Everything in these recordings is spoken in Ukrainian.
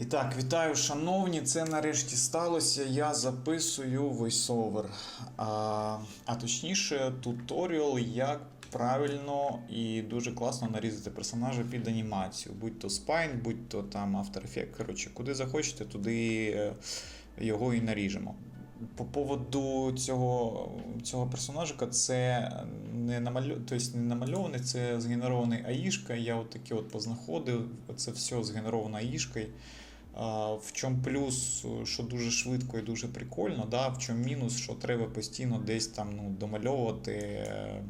І так, вітаю, шановні. Це нарешті сталося. Я записую voiceover. А, а точніше, туторіал, як правильно і дуже класно нарізати персонажа під анімацію. Будь то Spine, будь то там After Effects. Коротше, куди захочете, туди е, його і наріжемо. По поводу цього, цього персонажика, це не, намалю... тобто не намальований, це згенерований аїшка. Я от такі от познаходив. Це все згенеровано аїшкою. В чому плюс, що дуже швидко і дуже прикольно, да? в чому мінус, що треба постійно десь там ну, домальовувати. е,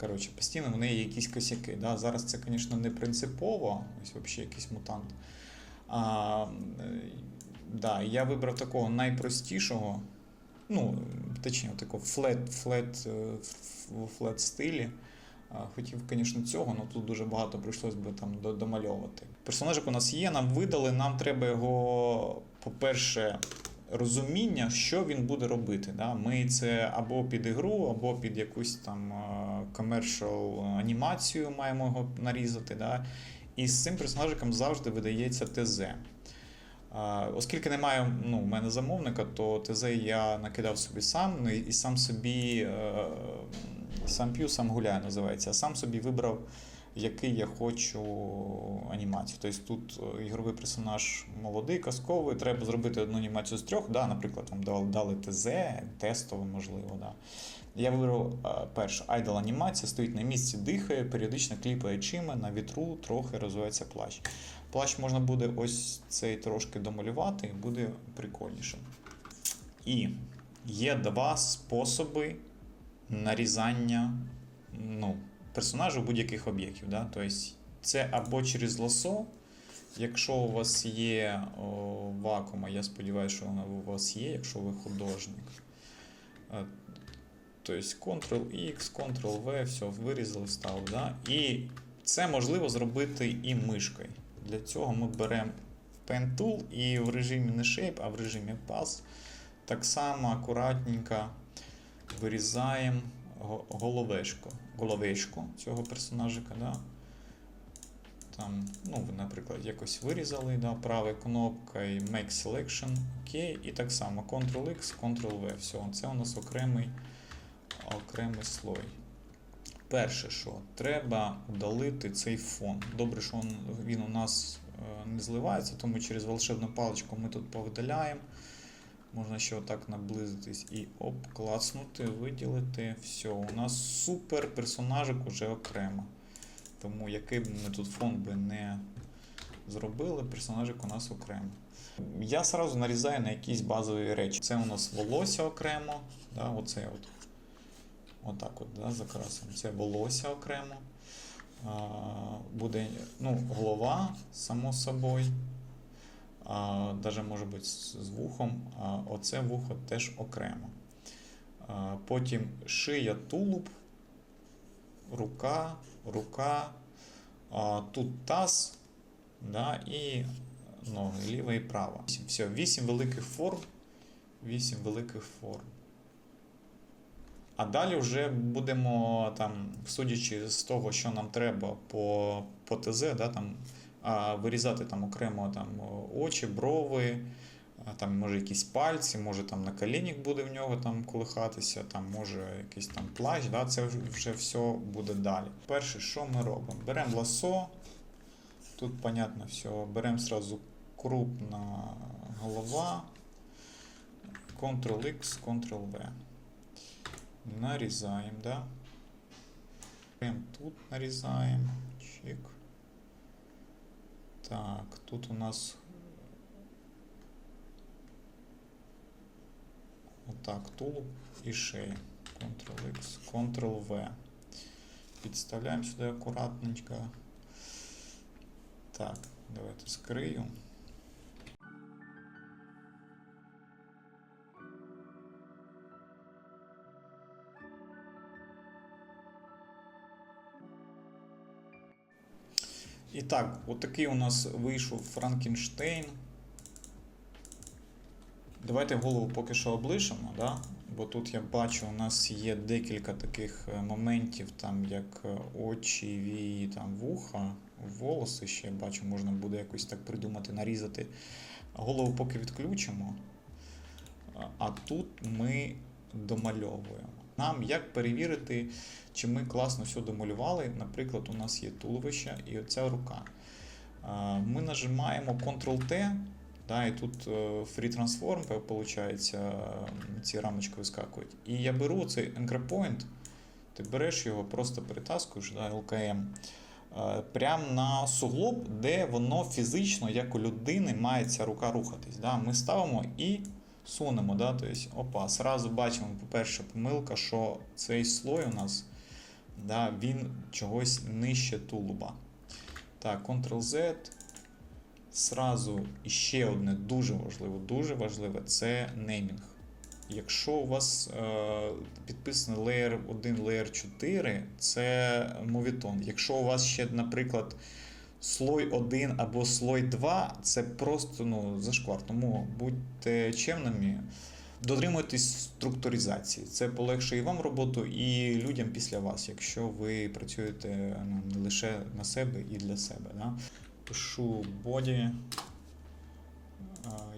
Коротше, постійно в неї якісь косяки. Да? Зараз це, звісно, не принципово, ось взагалі якийсь мутант. А, да, я вибрав такого найпростішого, ну, точніше, такого флет, флет, е, стилі. Хотів, звісно, цього, але тут дуже багато прийшлось би там домальовувати. Персонажик у нас є, нам видали, нам треба його, по-перше, розуміння, що він буде робити. Да? Ми це або під ігру, або під якусь там комершал анімацію маємо його нарізати. Да? І з цим персонажиком завжди видається ТЗ. Оскільки немає ну, в мене замовника, то ТЗ я накидав собі сам ну, і і сам собі е, сам п'ю, сам гуляю називається. А сам собі вибрав, який я хочу анімацію. Тобто тут е, ігровий персонаж молодий, казковий, треба зробити одну анімацію з трьох. Да, наприклад, вам дали, ТЗ, тестове, можливо. Да. Я вибрав е, першу айдол анімація, стоїть на місці, дихає, періодично кліпає чима, на вітру трохи розвивається плащ. Плащ можна буде ось цей трошки домалювати, і буде прикольніше. І є два способи нарізання ну, персонажів будь-яких об'єктів. Да? Тобто це або через ласо, якщо у вас є о, вакуума, я сподіваюся, що вона у вас є, якщо ви художник. Е, Тобто Ctrl-X, Ctrl-V, все, вирізали, вставили. Да? І це можливо зробити і мишкою. Для цього ми беремо Pen Tool і в режимі не Shape, а в режимі Pass так само акуратненько вирізаємо го- головешку, головешку цього персонажика. Да? Там, ну, наприклад, якось вирізали да, правою кнопкою Make Selection, окей, і так само Ctrl-X, Ctrl-V. Все, це у нас окремий, окремий слой. Перше, що треба удалити цей фон. Добре, що він, він у нас е, не зливається, тому через волшебну паличку ми тут повидаляємо. Можна ще отак наблизитись і оп, клацнути, виділити. Все, у нас супер персонажик уже окремо. Тому який б ми тут фон би не зробили, персонажик у нас окремо. Я сразу нарізаю на якісь базові речі. Це у нас волосся окремо. Да, оце от. Отак от, да, закрасимо. Це волосся окремо. А, буде ну, голова, само собою. Даже може бути з вухом. А, оце вухо теж окремо. Потім шия, тулуб, рука, рука. Тут таз да, і ноги, ліва і права. Все, вісім великих форм. Вісім великих форм. А далі вже будемо там, судячи з того, що нам треба по, по ТЗ, да, там, а, вирізати там окремо там, очі, брови, там, може якісь пальці, може там на колінник буде в нього там колихатися, там, може якийсь там плащ, да, це вже- все буде далі. Перше, що ми робимо? Беремо ласо, тут, понятно, все, беремо сразу крупна голова, Ctrl-X, Ctrl-V. Нарезаем, да. Прям тут нарезаем. Чик. Так, тут у нас вот так тулуб и шея. Ctrl-X, Ctrl-V. Підставляємо сюди акуратненько. Так, давайте скрию. І так, отакий у нас вийшов Франкенштейн. Давайте голову поки що облишимо, да? бо тут я бачу, у нас є декілька таких е, моментів, там як е, очі, вії, там вуха. волоси ще бачу, можна буде якось так придумати, нарізати. Голову поки відключимо. А- А тут ми домальовуємо. Нам як перевірити, чи ми класно все домалювали. Наприклад, у нас є туловище і оця рука. Ми нажимаємо Ctrl-T, да, і тут е, Free Transform, виходить, ці рамочки вискакують. І я беру цей Anchor Point, ти береш його, просто перетаскуєш, да, LKM, е, прямо на суглоб, де воно фізично, як у людини, має ця рука рухатись. Да. Ми ставимо і сунемо. Да, тобто, опа, сразу бачимо, по-перше, помилка, що цей слой у нас да, він чогось нижче тулуба. Так, Ctrl-Z. Сразу іще одне дуже важливе, дуже важливе це неймінг. Якщо у вас е, підписаний Layer 1, Layer 4, це мовітон. Якщо у вас ще, наприклад, слой 1 або слой 2, це просто ну, зашквар. Тому будьте чемними, дотримуйтесь структуризації. Це полегшує і вам роботу, і людям після вас, якщо ви працюєте ну, не лише на себе і для себе. Да? Пишу боді.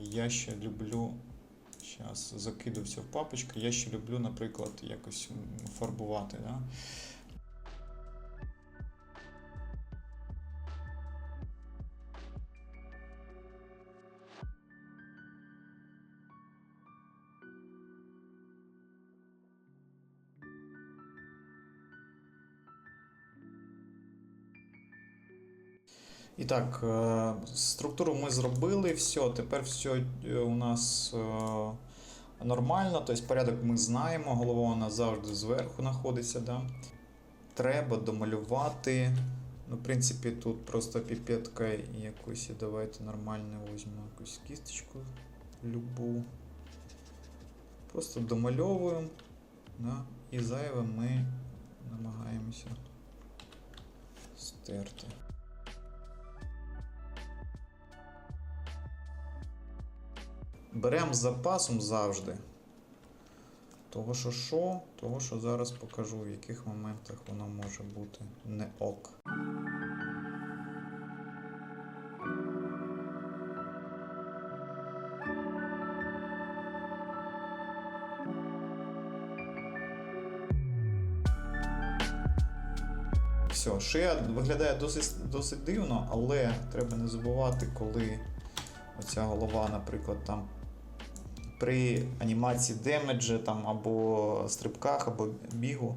Я ще люблю. Зараз закидаю все в папочку. Я ще люблю, наприклад, якось фарбувати. Да? І так, е, структуру ми зробили, все, тепер все у нас е, нормально, тобто порядок ми знаємо, голова у завжди зверху знаходиться. Да? Треба домалювати. Ну, в принципі, тут просто піпетка і якусь, давайте нормально візьмемо якусь кісточку любу. Просто домальовуємо. Да? І зайве ми намагаємося стерти. Беремо з запасом завжди. Того, що що, того, що зараз покажу, в яких моментах воно може бути не ок. Все, шия виглядає досить, досить дивно, але треба не забувати, коли оця голова, наприклад, там при анімації демеджа там, або стрибках, або бігу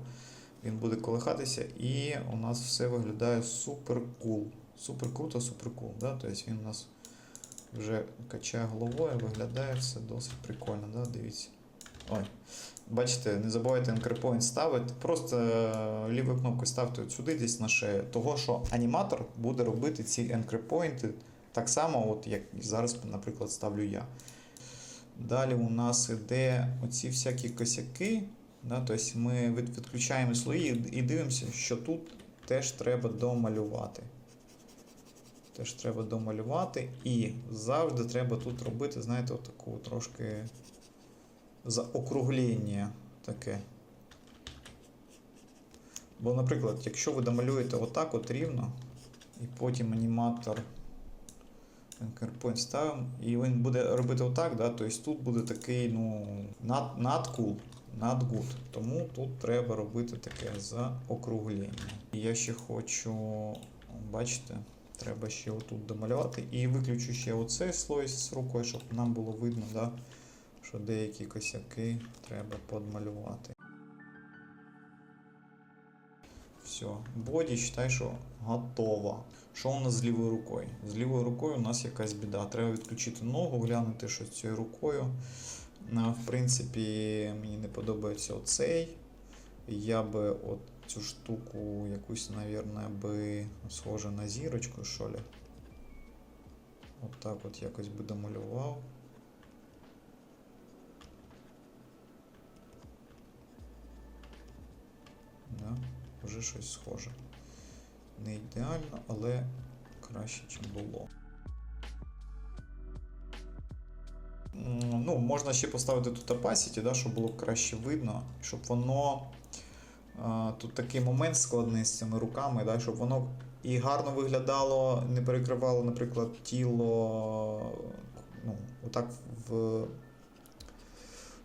він буде колихатися, і у нас все виглядає супер кул. Супер круто, супер кул. Да? Тобто він у нас вже качає головою, виглядає все досить прикольно. Да? Дивіться. Ой. Бачите, не забувайте Anchor ставити. Просто е, лівою кнопкою ставте от сюди десь на шею. Того, що аніматор буде робити ці Anchor так само, от як зараз, наприклад, ставлю я. Далі у нас іде оці всякі косяки. Да, тобто ми відключаємо слої і дивимося, що тут теж треба домалювати. Теж треба домалювати. І завжди треба тут робити, знаєте, таку трошки заокруглення таке. Бо, наприклад, якщо ви домалюєте отак от рівно, і потім аніматор Point ставимо, і він буде робити отак, да? тобто тут буде такий ну, над, надкул, надгуд. Тому тут треба робити таке заокруглення. І я ще хочу, бачите, треба ще отут домалювати. І виключу ще оцей слой з рукою, щоб нам було видно, да? що деякі косяки треба подмалювати. Все, боді, считай, що готово. Що у нас з лівою рукою? З лівою рукою у нас якась біда. Треба відключити ногу, глянути, що з цією рукою. В принципі, мені не подобається оцей. Я би от цю штуку якусь, навірно, би схоже на зірочку, що ли. От так от якось би домалював. Да, вже щось схоже. Не ідеально, але краще, ніж було. Ну, можна ще поставити тут opacity, да, щоб було краще видно, щоб воно тут такий момент складний з цими руками, да, щоб воно і гарно виглядало, не перекривало, наприклад, тіло ну, отак в,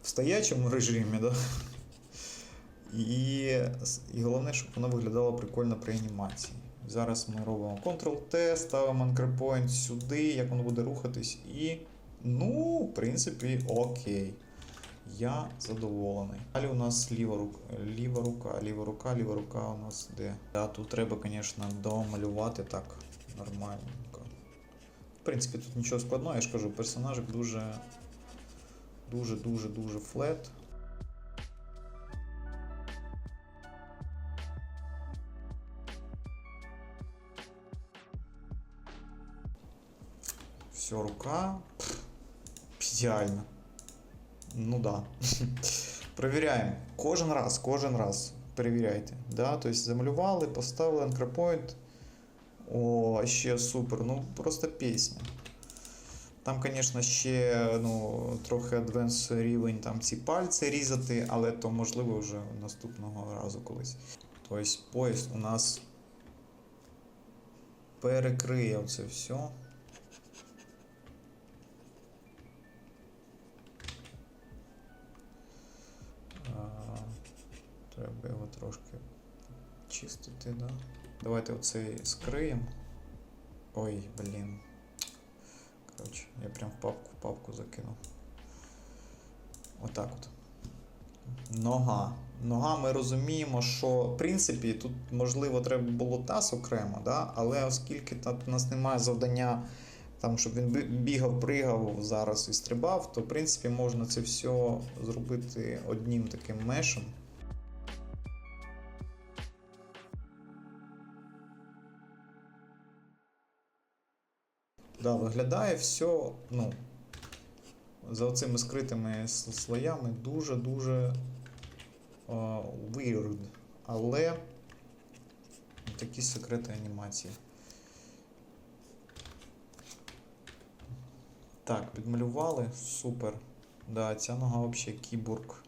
в стоячому режимі. Да? І, і головне, щоб воно виглядало прикольно при анімації. Зараз ми робимо Ctrl-T, ставимо Anchor Point сюди, як воно буде рухатись, і. Ну, в принципі, окей. Я задоволений. Далі у нас ліва рука, ліва рука, ліва рука, ліва рука у нас де. Да, тут треба, звісно, домалювати так нормальненько. В принципі, тут нічого складного, я ж кажу, персонажик дуже. Дуже, дуже, дуже флет. Все, рука. Ідеально. Ну да. Провіряємо. Кожен раз, кожен раз перевіряйте. Да? Тобто замалювали, поставили anchor. О, ще супер. Ну, просто пісня. Там, звісно, ще ну, трохи адвенс рівень там ці пальці різати, але то можливо вже наступного разу колись. Тобто поїзд у нас перекриє оце все. Треба його трошки чистити, да? Давайте оцей скриємо. Ой, блін. Коротше, я прям в папку в папку закинув. Отак от. Нога. Нога ми розуміємо, що в принципі тут можливо треба було таз окремо, да? але оскільки там у нас немає завдання, там, щоб він бігав, пригав зараз і стрибав, то в принципі можна це все зробити одним таким мешем. Да, виглядає все, ну, за цими скритими слоями дуже-дуже weird. Але такі секрети анімації. Так, підмалювали. Супер. Да, ця нога взагалі кіборг.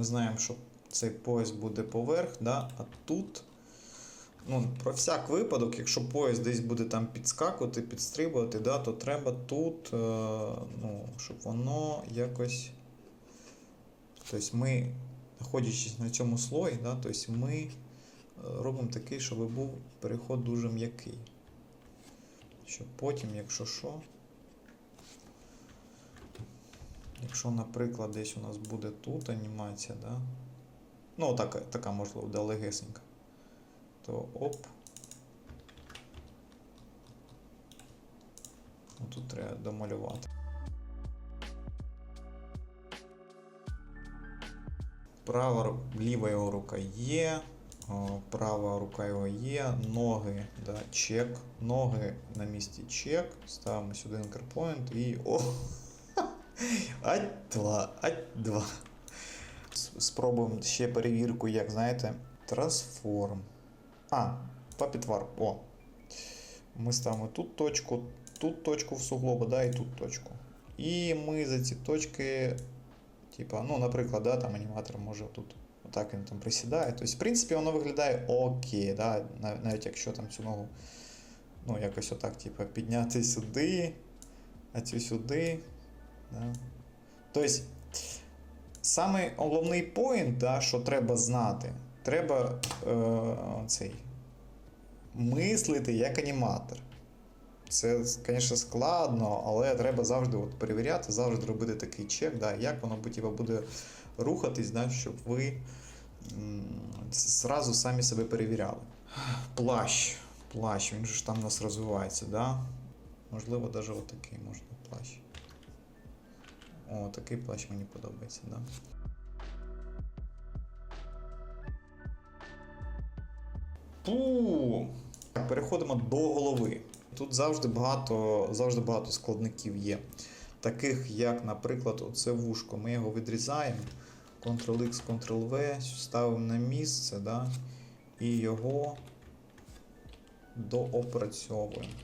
Ми знаємо, що цей пояс буде поверх, да? а тут, ну, про всяк випадок, якщо пояс десь буде там підскакувати, підстрибувати, да, то треба тут, е, ну, щоб воно якось. Тобто ми, знаходячись на цьому слої, да, тобто ми е, робимо такий, щоб був переход дуже м'який. Щоб потім, якщо що. Якщо, наприклад, десь у нас буде тут анімація, да? ну така, така можливо, да, легесенька, то оп. Ну, Тут треба домалювати. Права, ліва його рука є, права рука його є, ноги, да, чек, ноги на місці чек, ставимо сюди anchor і о! Ать два, ать два. Спробуємо ще перевірку, як знаєте, трансформ. А, папітвар. О. Ми ставимо тут точку, тут точку в суглоба, да, і тут точку. І ми за ці точки, типа, ну, наприклад, да, там аніматор може тут. Отак він там присідає. Тобто, в принципі, воно виглядає окей, да, навіть якщо там цю ногу, ну, якось отак, типа, підняти сюди, а цю сюди. Да. Тобто, саме головний поінт, да, що треба знати, треба е, цей, мислити як аніматор. Це, звісно, складно, але треба завжди от перевіряти, завжди робити такий чек, да, як воно буде рухатись, да, щоб ви зразу самі себе перевіряли. Плащ. Плащ, він же ж там у нас розвивається, да? Можливо, навіть отакий можна плащ. О, такий плащ мені подобається, да. Пу! Переходимо до голови. Тут завжди багато, завжди багато складників є. Таких, як, наприклад, оце вушко. Ми його відрізаємо. Ctrl-X, Ctrl-V, ставимо на місце, да? і його доопрацьовуємо.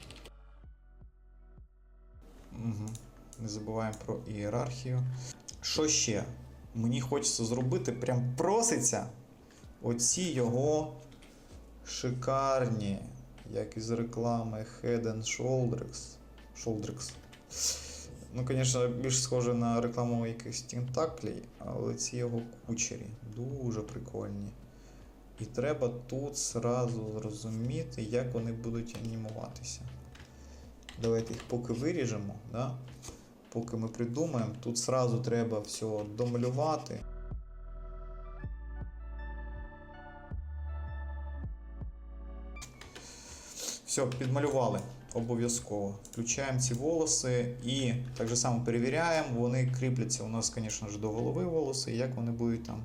Угу. Не забуваємо про ієрархію. Що ще? Мені хочеться зробити, прям проситься оці його шикарні, як із реклами Head and Shoulders. Shoulders. Ну, звісно, більш схоже на рекламу якихось тентаклей, але ці його кучері дуже прикольні. І треба тут зразу зрозуміти, як вони будуть анімуватися. Давайте їх поки виріжемо, да? Поки ми придумаємо, тут зразу треба все домалювати. Все, підмалювали обов'язково. Включаємо ці волоси і так же само перевіряємо. Вони кріпляться у нас, звісно ж, до голови волоси, як вони будуть там.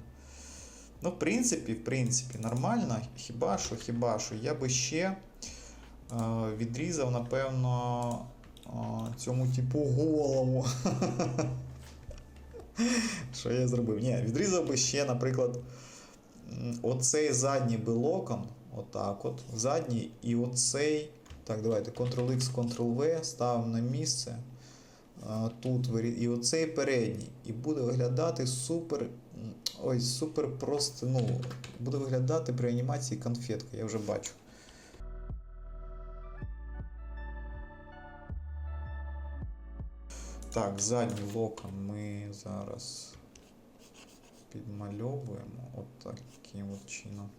Ну, в принципі, в принципі, нормально. Хіба що, хіба що, я би ще е, відрізав, напевно, цьому типу голову. Що я зробив? Ні, відрізав би ще, наприклад, оцей задній би локон, отак от, задній, і оцей. Так, давайте Ctrl-X, Ctrl-V, ставимо на місце. Тут і оцей передній. І буде виглядати супер. Ой, супер просто. Ну, буде виглядати при анімації конфетка, я вже бачу. Так, задній локон ми зараз підмальовуємо от таким от чином.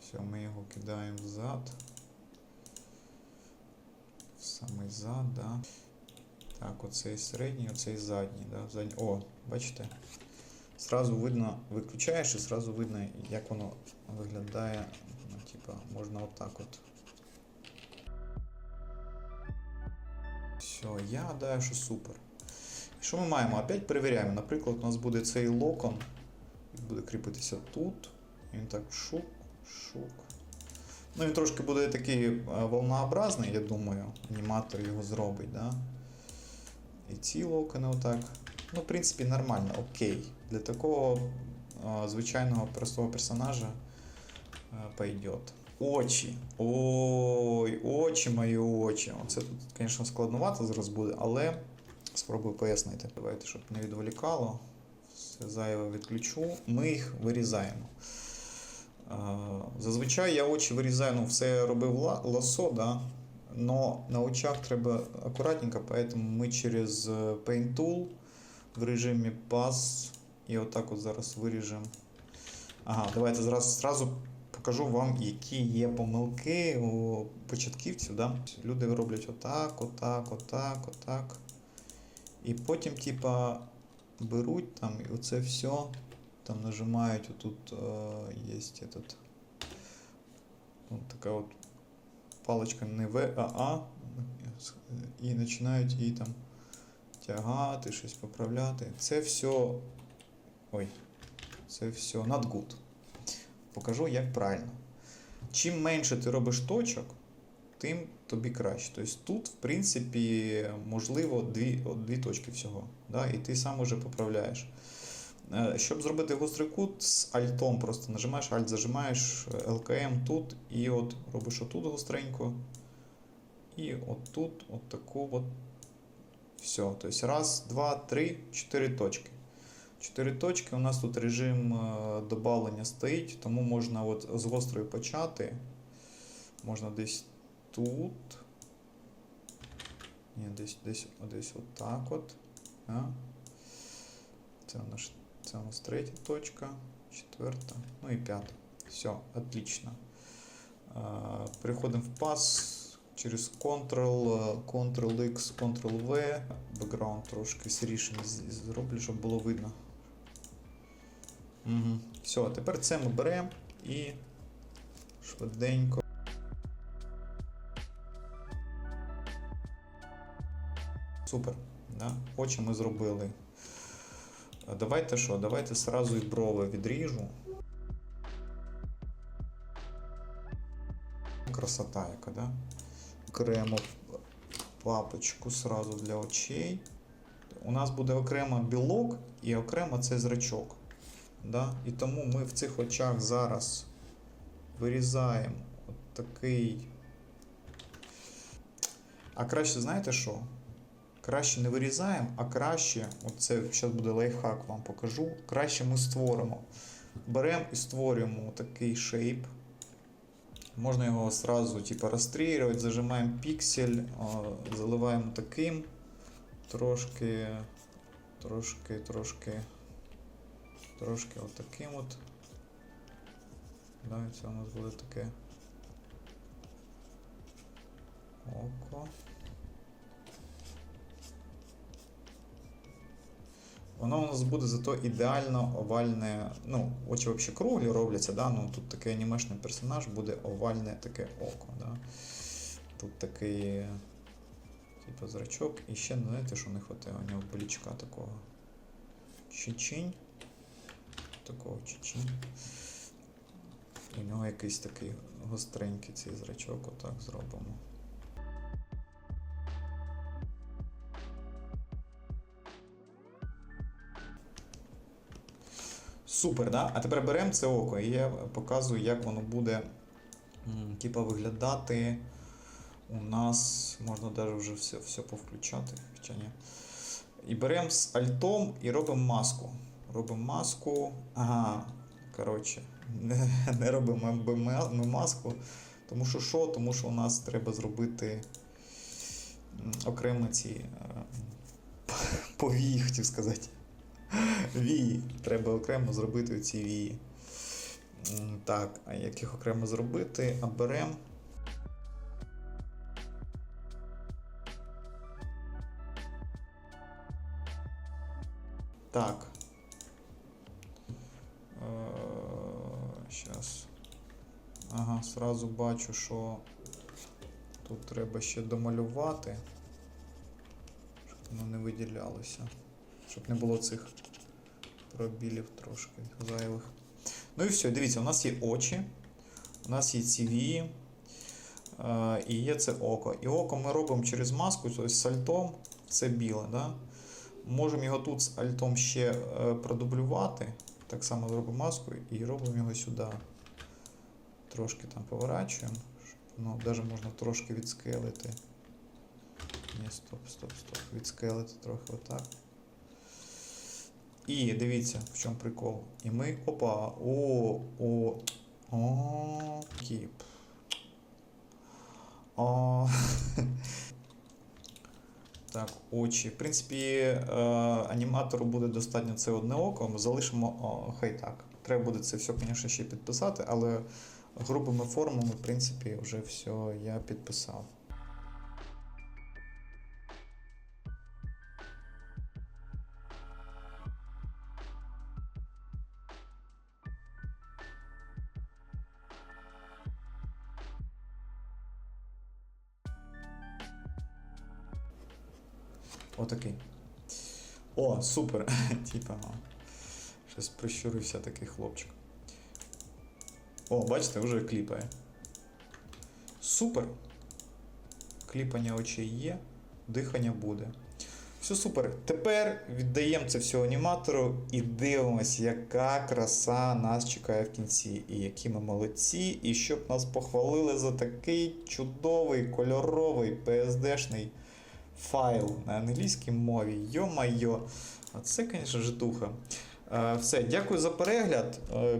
Все, ми його кидаємо взад. В самий зад, да. Так, оцей середній, оцей задній, да. Задній. О, бачите? Сразу видно, виключаєш і сразу видно, як воно виглядає. Типа, можна отак от. Все, я гадаю, що супер. І що ми маємо? Опять перевіряємо. Наприклад, у нас буде цей локон. Він буде кріпитися тут. Він так шук, шук. Ну, він трошки буде такий е, волнообразний, я думаю. Аніматор його зробить, да? І ці локони отак. Ну, в принципі, нормально, окей. Для такого е, звичайного простого персонажа пойдет. Очі. Ой, очі мої очі. Оце тут, звісно, складновато зараз буде, але спробую пояснити. Давайте, щоб не відволікало. Все зайве відключу. Ми їх вирізаємо. Е, Зазвичай я очі вирізаю, ну все робив ла- ласо, да? но на очах треба акуратненько, поэтому ми через е, Paint Tool в режимі Pass і отак от зараз виріжемо. Ага, давайте зараз зразу покажу вам, які є помилки у початківців. Да? Люди роблять отак, отак, отак, отак. І потім, типа, беруть там і оце все. Там нажимають, отут е, є этот, ну, така от паличка не В, а А. І починають її там тягати, щось поправляти. Це все. Ой, це все not good. Покажу, як правильно. Чим менше ти робиш точок, тим тобі краще. Тобто тут, в принципі, можливо дві, дві точки всього. Да? І ти сам уже поправляєш. Е, Щоб зробити гострий кут з альтом, просто нажимаєш альт, зажимаєш LKM тут і от робиш отут гостренько. І отут, от таку от. Все. Тобто раз, два, три, чотири точки. Чотири точки. У нас тут режим е, добавлення стоїть, тому можна от з гострої почати. Можна десь тут. Ні, десь десь, десь отак от. А? Це у нас, це у нас третя точка, четверта, ну і п'ята. Все, отлично. Е, Переходимо в пас через Ctrl, Ctrl-X, Ctrl-V. Бекграунд трошки сирішим зроблю, щоб було видно. Угу. Все, тепер це ми беремо і швиденько. Супер. Да? Очі ми зробили. Давайте що? Давайте сразу і брови відріжу. Красота яка, да? Окремо папочку сразу для очей. у нас буде окремо білок і окремо цей зрачок. Да? І тому ми в цих очах зараз вирізаємо от такий. А краще, знаєте що? Краще не вирізаємо, а краще, оце зараз буде лайфхак, вам покажу. Краще ми створимо. Беремо і створюємо такий шейп. Можна його сразу типа розстрілювати, зажимаємо піксель, заливаємо таким. Трошки, трошки, трошки, трошки отаким от. Да, це у нас буде таке. Око. Воно у нас буде зато ідеально овальне. Ну, очі взагалі круглі робляться, да? ну тут такий анімешний персонаж буде овальне таке око. Да? Тут такий типу зрачок. І ще, ну, знаєте, що не вистачає у нього болічка такого. Чичинь. Такого чичинь. І у нього якийсь такий гостренький цей зрачок, отак зробимо. Супер, да? А тепер беремо це око і я показую, як воно буде типа, виглядати. У нас можна навіть вже все, все повключати. Хоча ні. І беремо з альтом і робимо маску. Робимо маску. Ага, коротше, не, не робимо ми ми маску. Тому що що? Тому що у нас треба зробити окремо ці е, повії, хотів сказати. Вії. Треба окремо зробити ці вії. Так, а як їх окремо зробити? А беремо. Так. Зараз. Ага, сразу бачу, що тут треба ще домалювати, щоб воно не виділялося. Щоб не було цих пробілів трошки зайвих. Ну і все, дивіться, у нас є очі, у нас є ці вії, е, і є це око. І око ми робимо через маску, тобто з альтом, це біле. Да? Можемо його тут з альтом ще е, продублювати. Так само робимо маску і робимо його сюди. Трошки там поворачуємо. воно навіть можна трошки відскелити. Ні, стоп, стоп, стоп. Відскелити трохи отак. І дивіться, в чому прикол. І ми. Опа! О, о, о, кіп. О. Так, очі. В принципі, е, аніматору буде достатньо це одне око. Ми залишимо, о, хай так. Треба буде це все, звісно, ще підписати, але грубими формами, в принципі, вже все я підписав. Отакий. О, супер. Типа, ну, щось прищурився такий хлопчик. О, бачите, вже кліпає. Супер. Кліпання очей є, дихання буде. Все супер. Тепер віддаємо це все аніматору і дивимося, яка краса нас чекає в кінці. І які ми молодці, і щоб нас похвалили за такий чудовий кольоровий PSD-шний файл на англійській мові. Йо-майо. А це, звісно, житуха. Е, Все, дякую за перегляд. Е,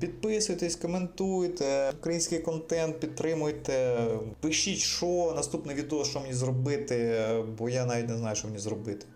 Підписуйтесь, коментуйте, український контент підтримуйте. Пишіть, що наступне відео, що мені зробити, бо я навіть не знаю, що мені зробити.